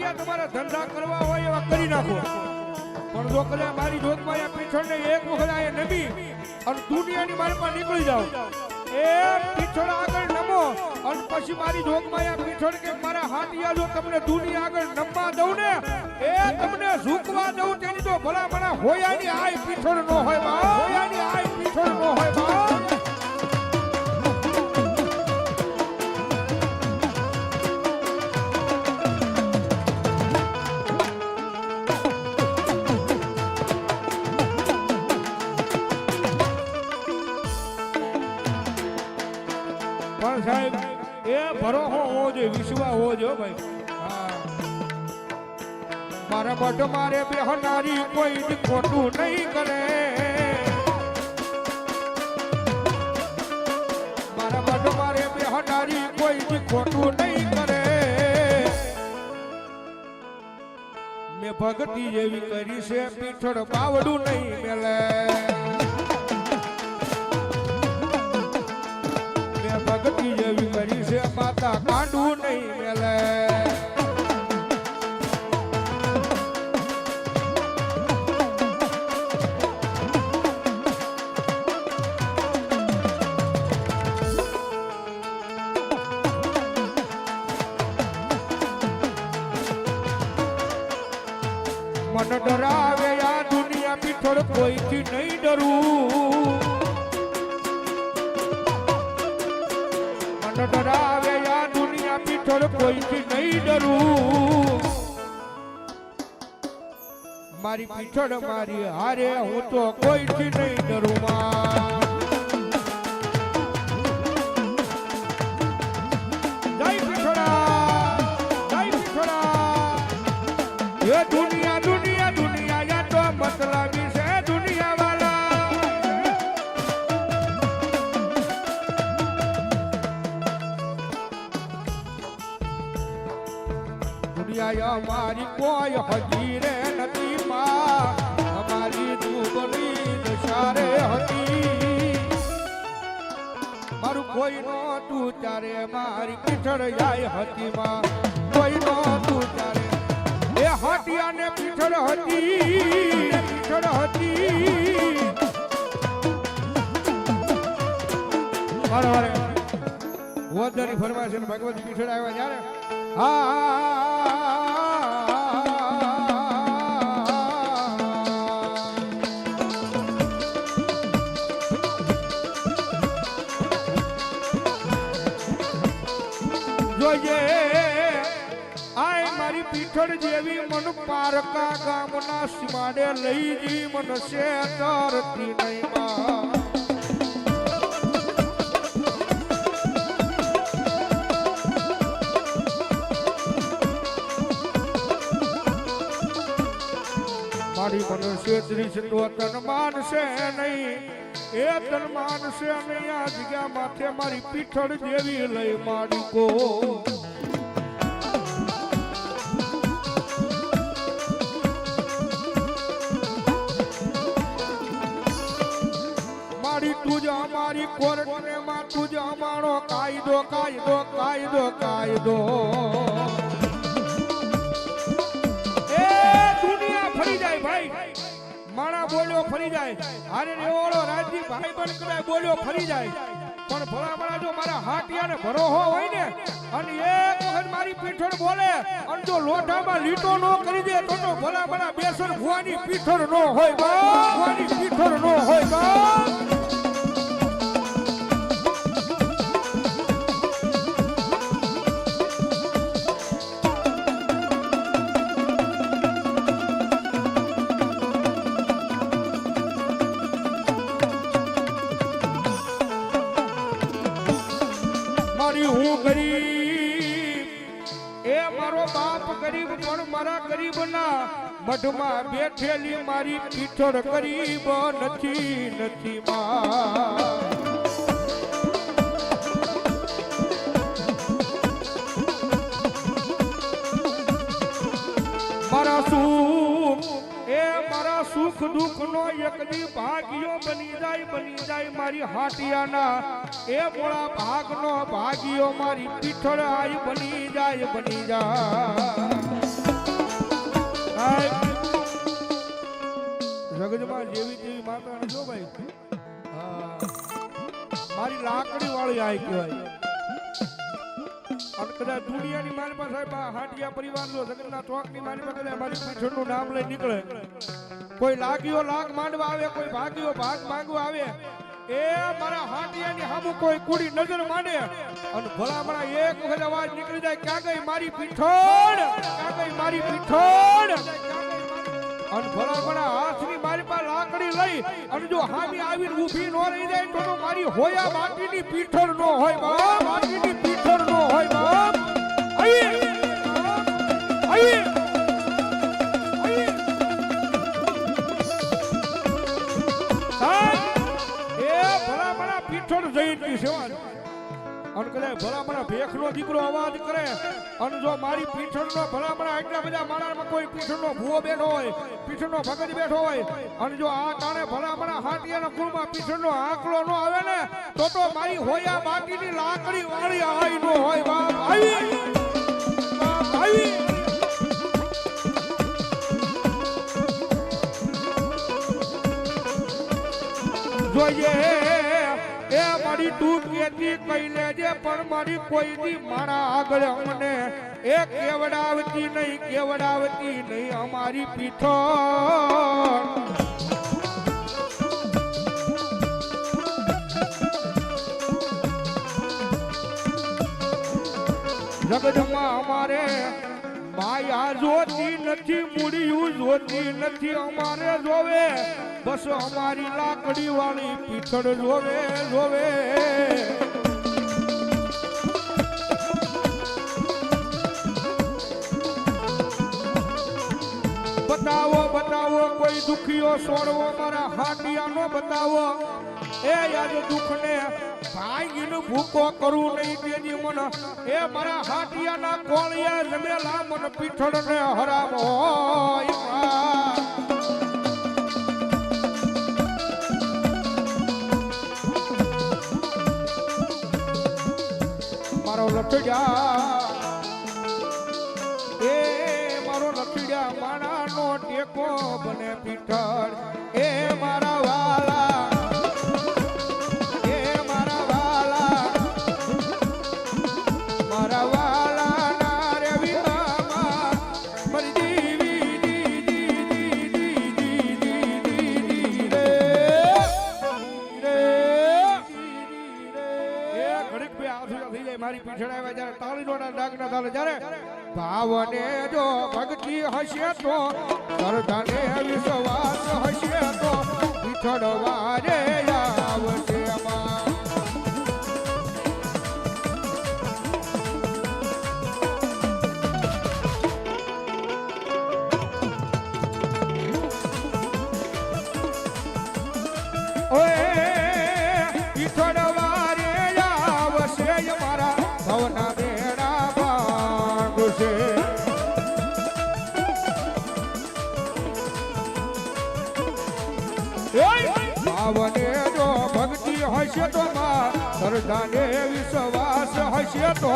મારા તમારા ધંધા કરવા હોય એવા કરી નાખો. પણ જો કદાચ મારી જોગમાં આ પીછળને એક વખત આ નમી અને દુનિયાની મારી પાસે નીકળી જાઓ. એ પીછળ આગળ નમો અને પછી મારી જોગમાં પીછળ કે મારા હાથિયા જો તમને દુનિયા આગળ નમવા દઉં ને, એ તમને ઝૂકવા દઉં તેની તો ભલા ભલા હોયાની આય પીછળ નો હોય બા પણ સાહેબ, એ ભરોહો હોવો જોઈએ, વિશ્વાસ હોવો જોઈએ ભાઈ. મારા બટ, મારે બેહનારી કોઈ ખોટું નહીં કરે. મારા બટ, મારે બેહનારી કોઈ ખોટું નહીં કરે. મેં ભક્તિ જેવી કરી છે, પીઠળ બાવડું નહીં મેલે. મેં જેવી કરી છે, માતા કાંડું નહીં મેલે. મન ડરાવે આ દુનિયા પીઠળ કોઈથી નહીં ડરું. ડરાવે આ દુનિયા પીઠળ કોઈથી નહીં ડરું. મારી પીઠળ મારી હારે હું તો કોઈથી નહીં ડરું માં. દુનિયા દુનિયા દુનિયા, યા તો મતલબી દુનિયા મારી કોઈ હજી રે નથી માં. અમારી દુબળી દશારે હતી. મારું કોઈ નો તું ત્યારે મારી પીઠળ જાય હતી માં. કોઈ નો તું ત્યારે. એ હાટિયા ને પીઠળ હતી. પીઠળ હતી. વારે વોદની ફરમાશે ભગવતી પીઠળ આવ્યા જ્યારે હા. જોઈએ. આય મારી પીઠળ જેવી મન પારકા ગામના સીમાડે લઈ જી મન છે તરતી નહીં માં મારી મનુષ્ય ત્રીસ તો તન માનશે નહીં. એ તન માનશે નહીં આ જગ્યા માથે મારી પીઠળ જેવી લઈ મારી કો મારી તુજ અમારી કોર્ટ ને માં તુજ અમારો કાયદો કાયદો કાયદો કાયદો. માણા બોલ્યો ફરી જાય. હારે રેવાળો રાજજી ભાઈ બન કદાય બોલ્યો ફરી જાય. પણ ભલા ભલા જો મારા હાટિયાને ભરોહો હોય ને, અને એક વખત મારી પીઠળ બોલે, અને જો લોઢામાં લીટો નો કરી દે, તો તો ભલા ભલા બેસન ભુવાની પીઠળ નો હોય બા ભુવાની પીઠળ નો હોય મારી હું ગરીબ. એ મારો બાપ ગરીબ, પણ મારા ગરીબના મઢમાં બેઠેલી મારી પીઠળ ગરીબ નથી નથી માં. સુખ દુઃખ નો એક દી ભાગ્યો બની જાય બની જાય મારી હાટિયાના. એ ભોળા ભાગ નો ભાગ્યો મારી પીઠળાય બની જાય બની જાય. જગજમાં જેવી જેવી માતા જો ભાઈ. મારી લાકડી વાળી આય કહેવાય. અને કદાચ દુનિયાની મારી પાસે હાટિયા પરિવાર નો જગન્નાથ ચોકની મારી પાસે મારી પીઠળનું નામ લઈ નીકળે. કોઈ લાગ્યો લાગ માંડવા આવે, કોઈ ભાગ્યો ભાગ માંગવા આવે. એ મારા હાટિયાની સામું કોઈ કુડી નજર માંડે. અને ભલામણા એક વખત અવાજ નીકળી જાય ક્યાં ગઈ મારી પીઠોડ ક્યાં ગઈ મારી પીઠોડ અને ભલામણા હાથની મારી પાસે લાકડી લઈ, અને જો હામી આવીને ઊભી ન રહી જાય તો મારી હોયા માટીની પીઠોડ નો હોય, બાપ. માટીની પીઠોડ નો હોય, બાપ. અહીં અહીં પીઠોડ જયંતિ સેવા અને કદાચ ભલામણા ભેખનો દીકરો અવાજ કરે. અને જો મારી પીઠળનો ભલામણા એટલા બધા માણસમાં કોઈ પીઠળનો ભૂવો બેઠો હોય પીઠળનો ભગત બેઠો હોય, અને જો આ કારણે ભલામણા હાટિયાના કુળમાં પીઠળનો આંકડો ન આવે ને, તો તો મારી હોયા બાટીની લાકડી વાળી આવી નો હોય બાપ આવી. જોઈએ. મારી તું કેતી કઈ લેજે, પણ મારી કોઈ દી મારા આગળ અમને એ કેવડાવતી નહીં કેવડાવતી નહીં, અમારી પીઠો. જગતમાં અમારે માયા જોતી નથી, મૂળિયું જોતી નથી, અમારે જોવે બસ અમારી લાકડી વાળી પીઠળ જોવે જોવે બતાવો બતાવો, કોઈ દુખીઓ છોડવો મારા હાટિયાનો બતાવો. એ યાદ દુઃખને ભાંગીને ભૂકો કરું નહીં તેની મન. એ મારા હાટિયાના કોળિયા જમેલા મન પીઠળને હરામ લખડ્યા માણા નો ટેકો બને પીઠળ મારી પીછળ આવ્યા જ્યારે તાળીનો ના ડાક ના ચાલે જ્યારે ભાવને જો ભક્તિ હશે તો કરતાને વિશ્વાસ હશે તો પીછળ વારે આવશે ભવના બેડા ભાંગશે ભાવને જો ભક્તિ હશે તો માં શ્રદ્ધાને વિશ્વાસ હશે તો.